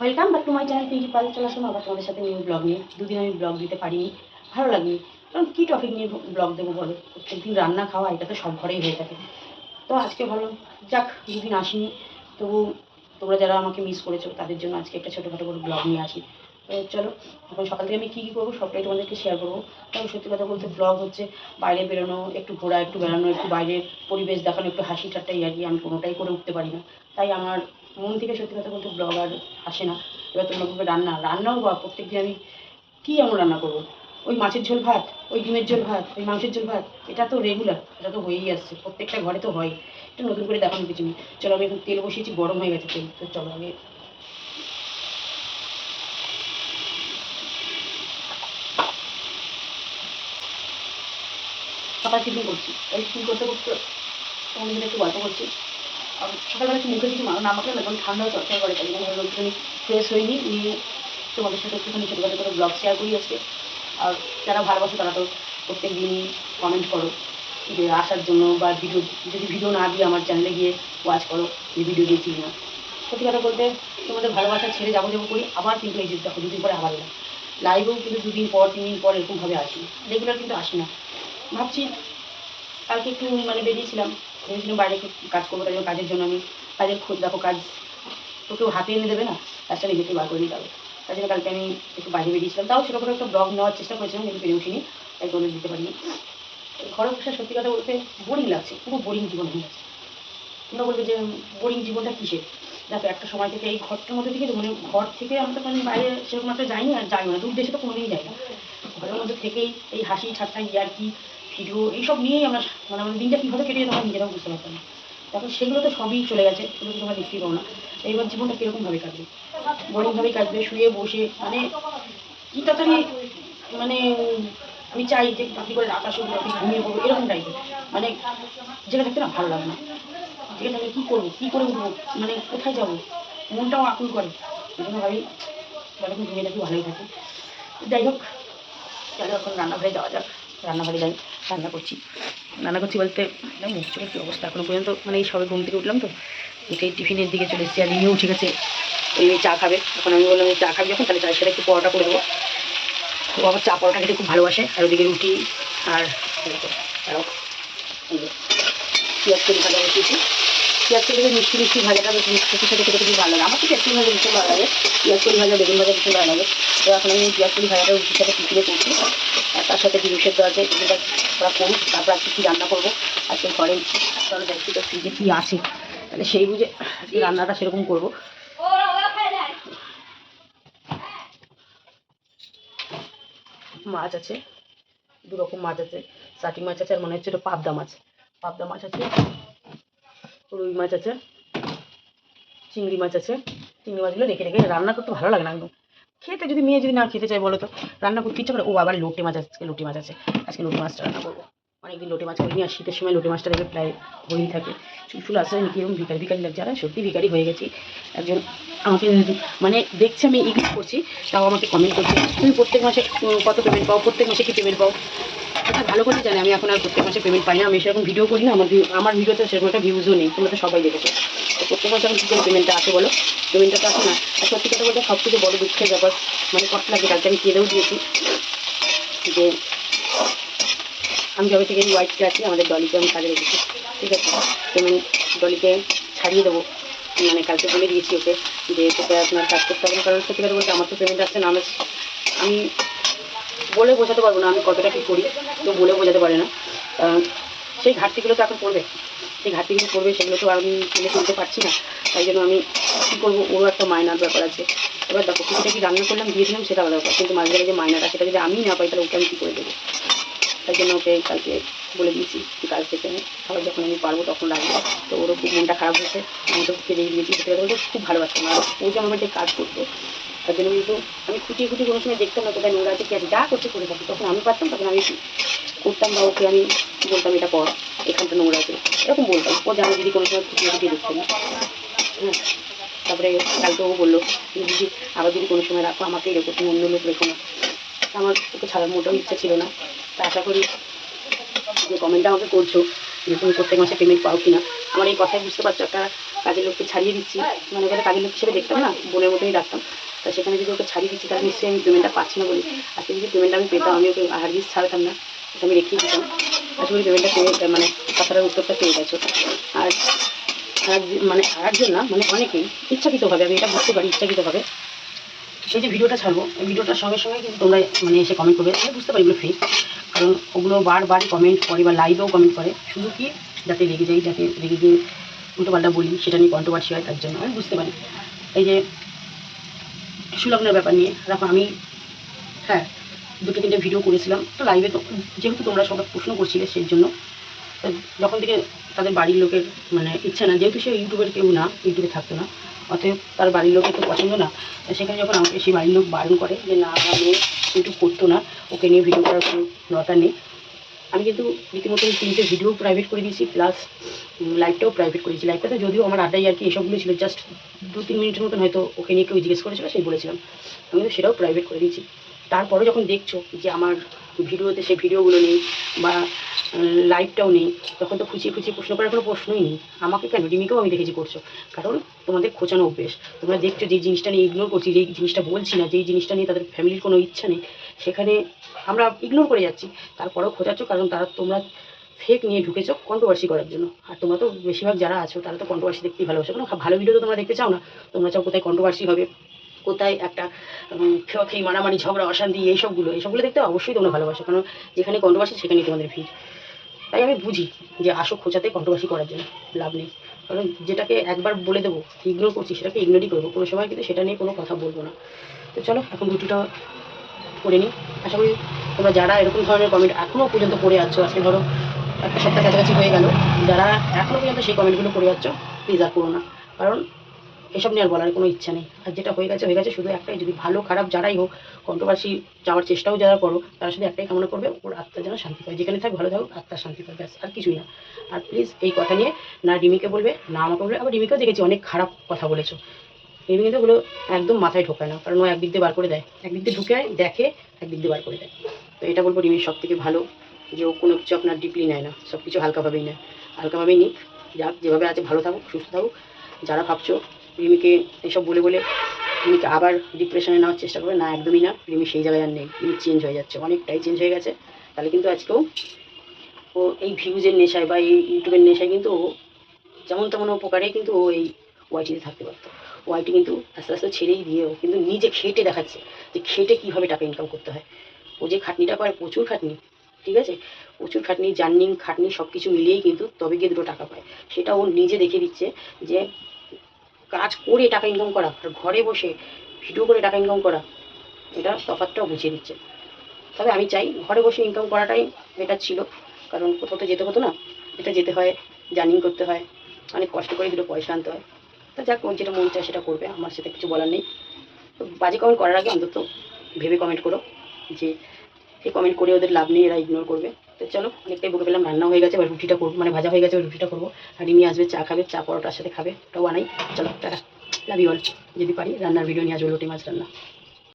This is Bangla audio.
Welcome back to my channel Pinky Pal চলে আসলাম আবার তোমাদের সাথে নিউ ব্লগ নিয়ে। দুদিন আমি ব্লগ দিতে পারিনি, ভালো লাগেনি। কারণ কী টপিক নিয়ে ব্লগ দেবো বলো? প্রত্যেকদিন রান্না খাওয়া, এটা তো সব ঘরেই হয়ে থাকে। তো আজকে ভালো, যাক, দুদিন আসিনি। তবু তোমরা যারা আমাকে মিস করেছ, তাদের জন্য আজকে একটা ছোটোখাটো করে ব্লগ নিয়ে আসি। তো চলো, এখন সকাল থেকে আমি কী কী করব সবটাই তোমাদেরকে শেয়ার করব। তবে সত্যি কথা বলতে ব্লগ হচ্ছে বাইরে বেরোনো, একটু ঘোরা, একটু বেড়ানো, একটু বাইরের পরিবেশ দেখানো, একটু হাসি ঠাট্টা কি, আমি কোনোটাই করে উঠতে পারি না। তাই আমার মন থেকে সত্যি কথা বলতে ব্লগ আর আসে না। এবার তোমরা বলবে রান্না? রান্নাও বা প্রত্যেক দিন আমি কী এমন রান্না করব? ওই মাছের ঝোল ভাত, ওই ডিমের ঝোল ভাত, ওই মাংসের ঝোল ভাত, এটা তো রেগুলার এটা তো হয়েই আসছে। প্রত্যেকটা ঘরে তো হয়। এটা নতুন করে দেখানো কিছু নেই। চলো, আমি এখন তেল বসিয়েছি, গরম হয়ে গেছে তেল। তো চলো, আমি সকাল টিফিন করছি। এই টিফিন করতে করতে তোমাদের একটু গল্প করছি। সকালবেলা একটু মুখে কিছু মা- না না ঠান্ডা চর্চা করে তাই জন্য একটুখানি ফ্রেশ হয়নি নিয়ে তোমাদের সাথে একটুখানি ছোটোখাটো করে ব্লগ শেয়ার করি আজকে। আর যারা ভালোবাসো তারা তো প্রত্যেক দিনই কমেন্ট করো যে আসার জন্য বা ভিডিও যদি ভিডিও না দিয়ে আমার চ্যানেলে গিয়ে ওয়াচ করো যে ভিডিও দিয়েছি না সত্যি কথা বলতে তোমাদের ভালোবাসা ছেড়ে যাব যাব করি, আবার কিন্তু এই দেখো দুদিন পরে আবার এলাম। লাইভেও কিন্তু দুদিন পর, তিন দিন পর এরকমভাবে আসি। রেগুলার কিন্তু আসি না। ভাবছি কালকে একটু মানে বেরিয়েছিলাম। ভেবেছিলাম বাইরে কাজ করব, তাই কাজের জন্য আমি কাজের খোঁজ, দেখো কাজ তো কেউ হাতে এনে দেবে না? কাজটা নিজেকে বার করে নিতে হবে। তার জন্য কালকে আমি একটু বাইরে বেরিয়েছিলাম। তাও করে একটা ব্লগ নেওয়ার চেষ্টা করেছিলাম, কিন্তু পেরে উঠিনি, তাই কোনো দিতে পারিনি। ঘরে বসে সত্যি কথা বলতে বোরিং লাগছে, পুরো বোরিং জীবন হয়ে গেছে। তোমরা বলবে যে বোরিং জীবনটা কিসের? দেখো, একটা সময় থেকে এই ঘরটার মধ্যে থেকে মানে ঘর থেকে আমরা তো মানে বাইরে সেরকম একটা যাইনি আর যাইও না, দূর দেশে তো কোনোদিনই যাই না। ঘরের মধ্যে থেকেই এই হাসি ঠাট্টা, ইয়ার্কি ভিডিও, এইসব নিয়েই আমরা মানে আমাদের দিনটা কীভাবে কেটে যেতে আমরা নিজেরাও বুঝতে পারতাম না। তখন সেগুলো তো সবই চলে গেছে, সেগুলো তো তোমরা দেখতেই পাও না। এইবার জীবনটা কীরকমভাবে কাটবে? বোরিংভাবেই কাটবে, শুয়ে বসে মানে কী তাড়াতাড়ি মানে আমি চাই যে আপনি করে আসুন আপনি ঘুমিয়ে পড়ব এরকম টাইপের মানে যেটা দেখতে না ভালো লাগে না। যেটা আমি কী করব, কী করে উঠবো? মানে কোথায় যাব? মনটাও আকুল করে। এই জন্য ভাবি, যতক্ষণ ঘুমিয়ে থাকি, ভালোই থাকি। যাই হোক, চলো এখন রান্নাঘরে যাওয়া যাক। রান্নাঘরে যাই রান্না করছি। রান্না করছি বলতে মুখ কী অবস্থা। এখনও পর্যন্ত মানে এই সবে ঘুম থেকে উঠলাম তো, উঠে টিফিনের দিকে চলে এসেছি। আর ইনিও উঠে গেছে। ওই চা খাবে। এখন আমি বললাম চা খাবি যখন, তাহলে চায়ের সাথে একটু পরোটা করে দেবো। ও আবার চা পরোটা খেতে খুব ভালোবাসে। আর ওদিকে রুটি আর এই পেঁয়াজ করি বসিয়েছি পেঁয়াজ ভেজে মিষ্টি মিষ্টি ভাজাটা বেশ মিষ্টির সাথে খেতে খুব ভালো লাগে। আমার তো পেঁয়াজ ভাজা ভীষণ ভালো লাগে। পেঁয়াজ করি ভাজা, বেগুন ভাজা ভীষণ ভালো লাগে। তো এখন আমি পেঁয়াজ করি ভাজাটা রুটির সাথে টিফিনে করছি, আর তার সাথে ডিম সেদ্ধ আছে ডিমটা ওরা করুক, তারপর আজকে কী রান্না করব, আজকে ঘরে চলো দেখছি তো ফ্রিজে কী আছে। তাহলে সেই বুঝে আজকে রান্নাটা সেরকম করব। মাছ আছে, দু রকম মাছ আছে। সাটি মাছ আছে আর মনে হচ্ছে এটা পাবদা মাছ। পাবদা মাছ আছে রুই মাছ আছে, চিংড়ি মাছ আছে, চিংড়ি মাছগুলো রেখে রেখে রান্না করতে ভালো লাগে না একদম। খেতে যদি মেয়ে যদি না খেতে চায় বলো তো, রান্না করতে ইচ্ছা করে, ও আবার লোটে মাছ, আজকে লোটে মাছ আছে, আজকে লোটে মাছটা রান্না করব। অনেকদিন লোটে মাছ করিনি, আর শীতের সময় লোটে মাছটা দেখে প্রায় হয়েই থাকে। চুলচুল আসে নাকি এরকম ভিকারি ভিকারি লাগছে আর সত্যি ভিকারি হয়ে গেছি। একজন আমাকে মানে দেখছে আমি ইগনোর করছি, তাও আমাকে কমেন্ট করছে, তুমি প্রত্যেক মাসে কত পেমেন্ট পাও? প্রত্যেক মাসে কি পেমেন্ট পাও? এটা ভালো করে জানি, আমি এখন আর প্রত্যেক মাসে পেমেন্ট পাই না, আমি সেরকম ভিডিও করি না, আমার আমার ভিডিওতে সেরকম একটা ভিউজও নেই, তোমরা তো সবাই দেখেছ। তো প্রত্যেক মাসে এখন কী করে পেমেন্টটা আসে বলো? পেমেন্টটা তো আসে না। আর সত্যি কথা বলতে সব থেকে বড় দুঃখের ব্যাপার মানে কষ্ট লাগে, কালকে আমি কেঁদেও দিয়েছি যে আমি যবে থেকে হোয়াইট আছি, আমাদের ডলিকে আমি কাজে রেখেছি, ঠিক আছে? পেমেন্ট ডলিকে ছাড়িয়ে দেবো। মানে কালকে বলে দিয়েছি ওকে যে তোকে আপনার কাজ করতে হবে কারণ সত্যি কথা বলতে আমার তো পেমেন্ট আসছে না আমি বলে বোঝাতে পারব না, আমি কতটা কী করি, তো বলে বোঝাতে পারে না। সেই ঘাটতিগুলো তো এখন পড়বে। সেই ঘাটতিগুলো পড়বে, সেগুলো তো আমি তুলে তুলতে পারছি না। তাই জন্য আমি কী করব, ওরও একটা মায়নার ব্যাপার আছে। এবার দেখো, কিছুটা কি রান্না করলাম, দিয়েছিলাম, সেটা আলাদা ব্যাপার। কিন্তু মাঝে যে মায়নাটা সেটা যদি আমি না পাই, তাহলে ওকে আমি কী করে দেবো? তাই জন্য ওকে কালকে বলে দিয়েছি যে কাজ থেকে আবার যখন আমি পারব, তখন রাখব। তো ওরও খুব মনটা খারাপ হয়েছে। আমি তো ফিরে দিয়েছি সেটা খুব ভালোবাসতাম আর ও যে আমার বাড়িতে কাজ করতো তার জন্য কিন্তু আমি খুঁটিয়ে খুঁটিয়ে কোনো সময় দেখতাম না, কোথায় নোংরা আছে কি আছে, যা করছে করে থাকি। তখন আমি পারতাম, তখন আমি করতাম বা ওকে আমি বলতাম, এটা কর, এখানটা নোংরা আছে। এরকম বলতাম। ও জানে দিদি কোনো সময় খুঁটিয়ে খুঁটিয়ে দেখতো না। হ্যাঁ। তারপরে কালকে ও বলল দিদি, আবার যদি কোনো সময় রাখো, আমাকে এরকম তুমি অন্য লোক রেখো না। আমার ওকে ছাড়ার মোটেও ইচ্ছা ছিল না। তা আশা করি যে কমেন্টটা আমাকে করছ যে তুমি প্রত্যেক মাসে পেমেন্ট পাও কিনা। আমার এই কথাই বুঝতে পারছ, একটা কাজের লোককে ছাড়িয়ে দিচ্ছি। মানে এবারে কাজের লোক হিসেবে দেখতাম না, বোনের মতোই রাখতাম। তা সেখানে যদি ওকে ছাড়িয়ে দিচ্ছি, তাহলে নিশ্চয়ই আমি পেমেন্টটা পাচ্ছি না বলি। আজকে যদি পেমেন্টটা আমি পেতাম, আমি ওকে হারগিস ছাড়তাম না। এটা আমি রেখেই দিতাম। আশা করি পেমেন্টটা পেয়ে মানে কথাটার উত্তরটা পেয়ে গেছো। আর মানে আরেকজন না মানে অনেকেই ইচ্ছাকৃতভাবে, আমি এটা বুঝতে পারি ইচ্ছাকৃতভাবে, সেই যে ভিডিওটা ছাড়বো, এই ভিডিওটার সঙ্গে সঙ্গে কিন্তু তোমরা মানে এসে কমেন্ট করবে। আমি বুঝতে পারি এগুলো ফেক কারণ ওগুলো বারবার কমেন্ট করে বা লাইভেও কমেন্ট করে। শুধু কি যাতে রেগে যাই যাতে রেগে গিয়ে উল্টোপাল্টা বলি, সেটা নিয়ে কন্ট্রোভার্সি হয়, তার জন্য। আমি বুঝতে পারি। এই যে সুলগ্নের ব্যাপার নিয়ে। দেখো, আমি হ্যাঁ দুটো তিনটে ভিডিও করেছিলাম। তো লাইভে যেহেতু তোমরা সবাই প্রশ্ন করছিলে সেই জন্য যখন থেকে তাদের বাড়ির লোকের মানে ইচ্ছা না, যেহেতু সে ইউটিউবের কেউ না, ইউটিউবে থাকতো না, অতএব তার বাড়ির লোকের তো পছন্দ না সেখানে যখন আমাকে সেই বাড়ির লোক বারণ করে যে, না আমি ইউটিউব করতো না, ওকে নিয়ে ভিডিও করার কোনো দরকার নেই আমি কিন্তু রীতিমতো তিনটে ভিডিও প্রাইভেট করে দিয়েছি প্লাস লাইভটাও প্রাইভেট করেছি। লাইভটাতে যদিও আমার আড্ডাই আর কি এসবগুলো ছিল জাস্ট দু তিন মিনিটের মতন হয়তো ওকে নিয়ে কেউ জিজ্ঞেস করেছিল, সেই বলেছিলাম। আমি তো সেটাও প্রাইভেট করে দিয়েছি। তারপরে যখন দেখছ যে আমার ভিডিওতে সেই ভিডিওগুলো নেই বা লাইভটাও নেই, তখন তো খুঁচিয়ে খুঁচিয়ে প্রশ্ন করার কোনো প্রশ্নই নেই। আমাকে কেন? রিমিকেও আমি দেখেছি করছ। কারণ তোমাদের খোঁচানো অভ্যেস। তোমরা দেখছ যে জিনিসটা নিয়ে ইগনোর করছি যেই জিনিসটা বলছি না যেই জিনিসটা নিয়ে তাদের ফ্যামিলির কোনো ইচ্ছা নেই সেখানে আমরা ইগনোর করে যাচ্ছি। তারপরেও খোঁচাচ্ছ কারণ তারা তোমরা ফেক নিয়ে ঢুকেছো কন্ট্রোভার্সি করার জন্য। আর তোমরা তো বেশিরভাগ যারা আছো, তারা তো কন্ট্রোভার্সি দেখতেই ভালোবাসো। কারণ ভালো ভিডিও তো তোমরা দেখতে চাও না। তোমরা চাও কোথায় কন্ট্রোভার্সি হবে, কোথায় একটা খেয়ে মারামারি, ঝগড়া, অশান্তি, এইসবগুলো। এইসবগুলো দেখতে অবশ্যই তোমরা ভালোবাসো, কারণ যেখানে কন্ট্রোভার্সি সেখানেই তোমাদের ভিড়। তাই আমি বুঝি যে আসো খোঁচাতে কন্ট্রোভার্সি করার জন্য, লাভ নেই। কারণ যেটাকে একবার বলে দেবো ইগনোর করছি, সেটাকে ইগনোরই করব। কোনো সময় কিন্তু সেটা নিয়ে কোনো কথা বলব না। তো চলো, এখন রুটিটা করে নিই আশা করি তোমরা যারা এরকম ধরনের কমেন্ট এখনও পর্যন্ত পড়ে যাচ্ছ, আজকে ধরো একটা সপ্তাহ কাছাকাছি হয়ে গেল, যারা এখনও পর্যন্ত সেই কমেন্টগুলো করে যাচ্ছ প্লিজ আর করো না। কারণ এসব নিয়ে আর বলার কোনো ইচ্ছা নেই। আর যেটা হয়ে গেছে হয়ে গেছে শুধু একটাই, যদি ভালো, খারাপ যারাই হোক কন্ট্রোভার্সি যাওয়ার চেষ্টাও যারা করো, তারা শুধু একটাই কামনা করবে, ওর আত্মা যেন শান্তি পায়। যেখানে থাক ভালো থাকুক আত্মার শান্তি পায়, ব্যাস, আর কিছুই না। আর প্লিজ এই কথা নিয়ে না রিমিকে বলবে, না আমাকে বলবে। আবার রিমিকেও দেখেছি অনেক খারাপ কথা বলেছ। রিমি কিন্তু ওগুলো একদম মাথায় ঢোকায় না, কারণ ও একদিক দিয়ে বার করে দেয়। একদিক দিয়ে ঢুকে দেখে একদিক দিয়ে বার করে দেয়। তো এটা বলব রিমির সব থেকে ভালো, যে ও কোনো কিছু আপনার ডিপলি নেয় না সব কিছু হালকাভাবেই নেয়। হালকাভাবেই নিক যাক যেভাবে আছে ভালো থাকুক, সুস্থ থাকুক। যারা ভাবছ রিমিকে এইসব বলে বলে রিমিকে আবার ডিপ্রেশনে নেওয়ার চেষ্টা করবে, না, একদমই না। রিমি সেই জায়গায় আর নেই। রিমি চেঞ্জ হয়ে যাচ্ছে, অনেকটাই চেঞ্জ হয়ে গেছে। তাহলে কিন্তু আজকেও ও এই ভিউজের নেশায় বা এই ইউটিউবের নেশায় কিন্তু ও যেমন তেমন উপকারে কিন্তু ও এই ওয়াইটিতে থাকতে পারতো। ওয়াইটি কিন্তু আস্তে আস্তে ছেড়েই দিয়ে ও কিন্তু নিজে খেটে দেখাচ্ছে যে খেটে কীভাবে টাকা ইনকাম করতে হয়। ও যে খাটনিটা করে প্রচুর খাটনি, ঠিক আছে? প্রচুর খাটনি, জার্নিং, খাটনি সব কিছু মিলিয়েই কিন্তু তবে গিয়ে দুটো টাকা পায়। সেটা ও নিজে দেখে দিচ্ছে যে কাজ করে টাকা ইনকাম করা আর ঘরে বসে ভিডিও করে টাকা ইনকাম করা, এটা তফাৎটাও বুঝিয়ে দিচ্ছে। তবে আমি চাই ঘরে বসে ইনকাম করাটাই এটা ছিল, কারণ কোথাও তো যেতে হতো না। এটা যেতে হয়, জার্নিং করতে হয়, অনেক কষ্ট করে দুটো পয়সা আনতে হয়। তো যাক ওর যেটা মন চায় সেটা করবে। আমার সাথে কিছু বলার নেই। তো বাজে কমেন্ট করার আগে অন্তত ভেবে কমেন্ট করো যে, এই কমেন্ট করে ওদের লাভ নেই, এরা ইগনোর করবে। তো চলো, অনেকটাই বকে পেলাম রান্না হয়ে গেছে, এবার রুটিটা করব মানে ভাজা হয়ে গেছে রুটিটা করব। আর রিমি আসবে, চা খাবে, চা পরোটার সাথে খাবে, ওটাও বানাই। চলো, টাটা। লাভ ইউ অল যদি পারি, রান্নার ভিডিও নিয়ে আসবে লোটি মাছ রান্না।